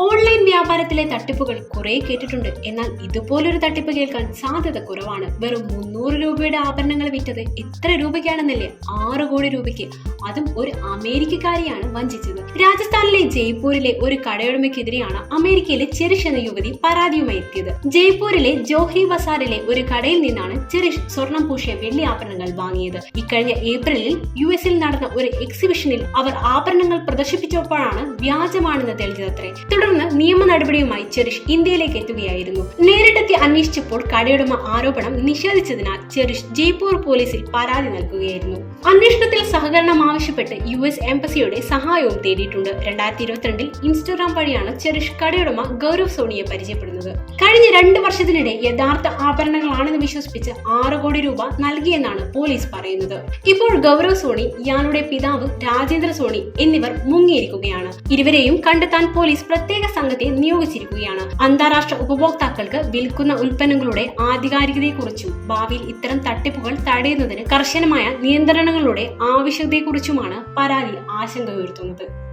Online വ്യാപാരത്തിലെ തട്ടിപ്പുകൾ കുറെ കേട്ടിട്ടുണ്ട്. എന്നാൽ ഇതുപോലൊരു തട്ടിപ്പ് കേൾക്കാൻ സാധ്യത കുറവാണ്. വെറും മുന്നൂറ് രൂപയുടെ ആഭരണങ്ങൾ വിറ്റത് എത്ര രൂപയ്ക്കാണെന്നല്ലേ ആറ് കോടി രൂപയ്ക്ക്. അതും ഒരു അമേരിക്കക്കാരിയാണ് വഞ്ചിച്ചത്. രാജസ്ഥാനിലെ ജയ്പൂരിലെ ഒരു കടയുടമയ്ക്കെതിരെയാണ് അമേരിക്കയിലെ ചെറിഷ് എന്ന യുവതി പരാതിയുമായി എത്തിയത്. ജയ്പൂരിലെ ജോഹ്രി ബസാറിലെ ഒരു കടയിൽ നിന്നാണ് ചെറിഷ് സ്വർണം പൂശിയ വെള്ളി ആഭരണങ്ങൾ വാങ്ങിയത്. ഇക്കഴിഞ്ഞ ഏപ്രിലിൽ യു എസിൽ നടന്ന ഒരു എക്സിബിഷനിൽ അവർ ആഭരണങ്ങൾ പ്രദർശിപ്പിച്ചപ്പോഴാണ് വ്യാജമാണെന്ന് തെളിഞ്ഞതത്രേ. തുടർന്ന് നിയമ നടപടിയുമായി ചെറിഷ് ഇന്ത്യയിലേക്ക് എത്തുകയായിരുന്നു. നേരിട്ടെത്തി അന്വേഷിച്ചപ്പോൾ കടയുടമ ആരോപണം നിഷേധിച്ചതിനാൽ ചെറിഷ് ജയ്പൂർ പോലീസിൽ പരാതി നൽകുകയായിരുന്നു. അന്വേഷണത്തിൽ സഹകരണം ആവശ്യപ്പെട്ട് യു എസ് എംബസിയുടെ സഹായവും തേടിയിട്ടുണ്ട്. രണ്ടായിരത്തി ഇരുപത്തിരണ്ടിൽ ഇൻസ്റ്റഗ്രാം വഴിയാണ് ചെറിഷ് കടയുടമ ഗൗരവ് സോണിയെ പരിചയപ്പെടുന്നത്. കഴിഞ്ഞ രണ്ട് വർഷത്തിനിടെ യഥാർത്ഥ ആഭരണങ്ങളാണെന്ന് വിശ്വസിപ്പിച്ച് ആറ് കോടി രൂപ നൽകിയെന്നാണ് പോലീസ് പറയുന്നത്. ഇപ്പോൾ ഗൗരവ് സോണി ഇയാളുടെ പിതാവ് രാജേന്ദ്ര സോണി എന്നിവർ മുങ്ങിയിരിക്കുകയാണ്. ഇരുവരെയും കണ്ടെത്താൻ പോലീസ് പ്രത്യേക സംഘത്തെ നിയോഗിച്ചിരിക്കുകയാണ്. അന്താരാഷ്ട്ര ഉപഭോക്താക്കൾക്ക് വിൽക്കുന്ന ഉൽപ്പന്നങ്ങളുടെ ആധികാരികതയെക്കുറിച്ചും ഭാവിയിൽ ഇത്തരം തട്ടിപ്പുകൾ തടയുന്നതിന് കർശനമായ നിയന്ത്രണങ്ങളുടെ ആവശ്യകതയെക്കുറിച്ചുമാണ് പരാതി ആശങ്ക ഉയർത്തുന്നത്.